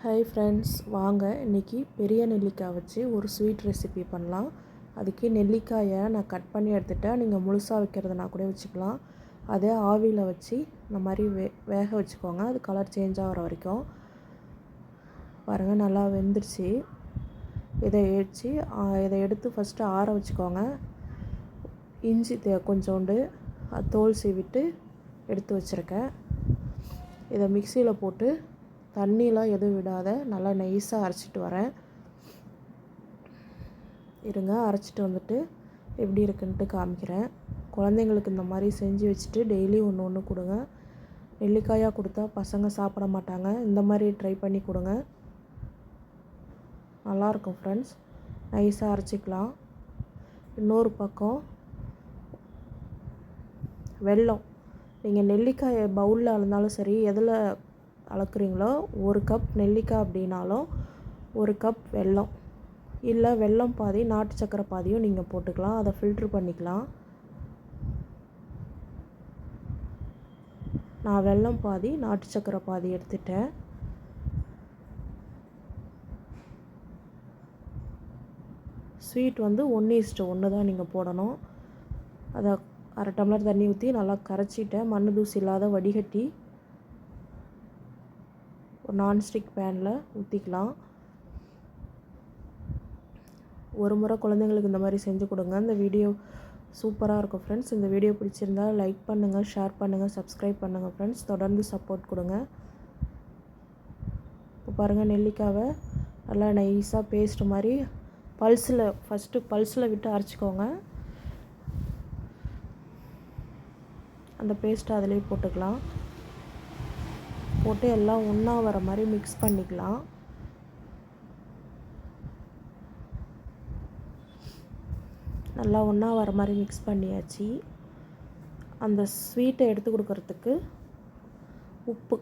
Hi friends வாங்க. இன்றைக்கி பெரிய நெல்லிக்காய் வச்சு ஒரு ஸ்வீட் ரெசிபி பண்ணலாம். அதுக்கு நெல்லிக்காயை நான் கட் பண்ணி எடுத்துட்டேன். நீங்கள் முழுசாக வைக்கிறதுனா கூட வச்சுக்கலாம். அதே ஆவியில் வச்சு இந்த மாதிரி வே வேக வச்சுக்கோங்க. அது கலர் சேஞ்ச் ஆகிற வரைக்கும். பாருங்கள் நல்லா வெந்துருச்சு. இதை வச்சு இதை எடுத்து ஃபஸ்ட்டு ஆற வச்சுக்கோங்க. இஞ்சி தே கொஞ்சோண்டு தோல் சீவிட்டு எடுத்து வச்சுருக்கேன். இதை மிக்சியில் போட்டு தண்ணிலாம் எதுவும் விடாத. நல்லா நைஸாக அரைச்சிட்டு வரேன். இருங்க அரைச்சிட்டு வந்துட்டு எப்படி இருக்குன்ட்டு காமிக்கிறேன். குழந்தைங்களுக்கு இந்த மாதிரி செஞ்சு வச்சுட்டு டெய்லி ஒன்று ஒன்று கொடுங்க. நெல்லிக்காயாக கொடுத்தா பசங்க சாப்பிட மாட்டாங்க. இந்த மாதிரி ட்ரை பண்ணி கொடுங்க. நல்லாயிருக்கும் ஃப்ரெண்ட்ஸ் நைஸாக அரைச்சிக்கலாம். இன்னொரு பக்கம் வெல்லம். நீங்கள் நெல்லிக்காயை பவுலில் இருந்தாலும் சரி எதில் அளக்குறீங்களோ ஒரு கப் நெல்லிக்காய் அப்படின்னாலும் ஒரு கப் வெல்லம். இல்லை வெல்லம் பாதி நாட்டு சக்கரை பாதியும் நீங்கள் போட்டுக்கலாம். அதை ஃபில்ட்ரு பண்ணிக்கலாம். நான் வெல்லம் பாதி நாட்டு சக்கரை பாதி எடுத்துட்டேன். ஸ்வீட் வந்து ஒன்று இஸ்ட்டு ஒன்று தான் நீங்கள் போடணும். அதை அரை டம்ளர் தண்ணி ஊற்றி நல்லா கரைச்சிட்டேன். மண் தூசி இல்லாத வடிகட்டி ஒரு நான்ஸ்டிக் பேனில் ஊற்றிக்கலாம் ஒரு முறை குழந்தைங்களுக்கு இந்த மாதிரி செஞ்சு கொடுங்க. இந்த வீடியோ சூப்பராக இருக்கும் ஃப்ரெண்ட்ஸ் இந்த வீடியோ பிடிச்சிருந்தா லைக் பண்ணுங்கள் ஷேர் பண்ணுங்கள் சப்ஸ்கிரைப் பண்ணுங்கள் ஃப்ரெண்ட்ஸ் தொடர்ந்து சப்போர்ட் கொடுங்க. இப்போ பாருங்கள் நெல்லிக்காவை நல்லா நைஸாக பேஸ்ட் மாதிரி பல்ஸில் ஃபஸ்ட்டு பல்ஸில் விட்டு அரைச்சிக்கோங்க. அந்த பேஸ்ட்டை அதிலே போட்டுக்கலாம். போட்டு எல்லாம் ஒன்றா வர மாதிரி மிக்ஸ் பண்ணிக்கலாம். நல்லா ஒன்றா வர மாதிரி மிக்ஸ் பண்ணியாச்சு. அந்த ஸ்வீட்டை எடுத்து கொடுக்கறதுக்கு உப்பு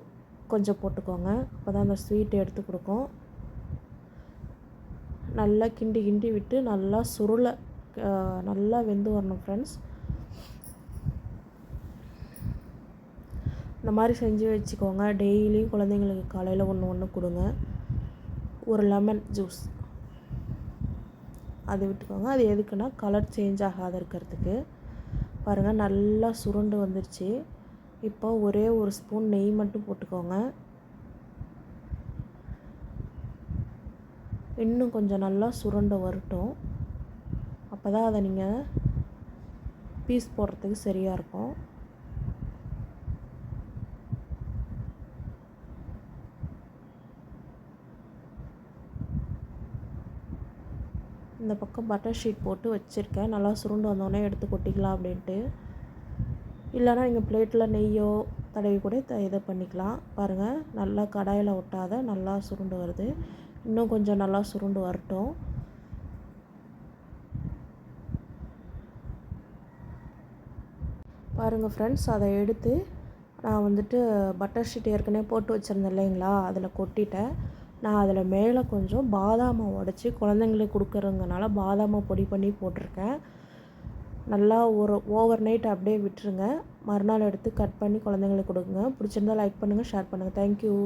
கொஞ்சம் போட்டுக்கோங்க. அப்போ தான் அந்த ஸ்வீட்டை எடுத்து கொடுக்கும். நல்லா கிண்டி கிண்டி விட்டு நல்லா சுருளை நல்லா வெந்து வரணும் ஃப்ரெண்ட்ஸ் இந்த மாதிரி செஞ்சு வச்சுக்கோங்க. டெய்லியும் குழந்தைங்களுக்கு காலையில் ஒன்று ஒன்று கொடுங்க. ஒரு லெமன் ஜூஸ் அது விட்டுக்கோங்க. அது எதுக்குன்னா கலர் சேஞ்ச் ஆகாத இருக்கிறதுக்கு. பாருங்கள் நல்லா சுருண்டு வந்துருச்சு. இப்போ ஒரே ஒரு ஸ்பூன் நெய் மட்டும் போட்டுக்கோங்க. இன்னும் கொஞ்சம் நல்லா சுருண்டு வரட்டும். அப்போ தான் அதை நீங்கள் பீஸ் போடுறதுக்கு சரியாக இருக்கும். இந்த பக்கம் பட்டர் ஷீட் போட்டு வச்சுருக்கேன். நல்லா சுருண்டு வந்தோடனே எடுத்து கொட்டிக்கலாம் அப்படின்ட்டு. இல்லைனா நீங்கள் பிளேட்டில் நெய்யோ தடவி கூட இதை பண்ணிக்கலாம். பாருங்கள் நல்லா கடாயில் ஒட்டாத நல்லா சுருண்டு வருது. இன்னும் கொஞ்சம் நல்லா சுருண்டு வரட்டும். பாருங்கள் ஃப்ரெண்ட்ஸ் அதை எடுத்து நான் வந்துட்டு பட்டர் ஷீட் ஏற்கனவே போட்டு வச்சுருந்தேன் இல்லைங்களா? அதில் கொட்டிட்டேன். நான் அதில் மேலே கொஞ்சம் பாதாமை உடச்சி குழந்தைங்களுக்கு கொடுக்குறதுனால பாதாமை பொடி பண்ணி போட்டிருக்கேன். நல்லா ஒரு ஓவர் நைட் அப்படியே விட்டுருங்க. மறுநாள் எடுத்து கட் பண்ணி குழந்தைங்களுக்கு கொடுங்க. பிடிச்சிருந்தா லைக் பண்ணுங்கள் ஷேர் பண்ணுங்கள் தேங்க்யூ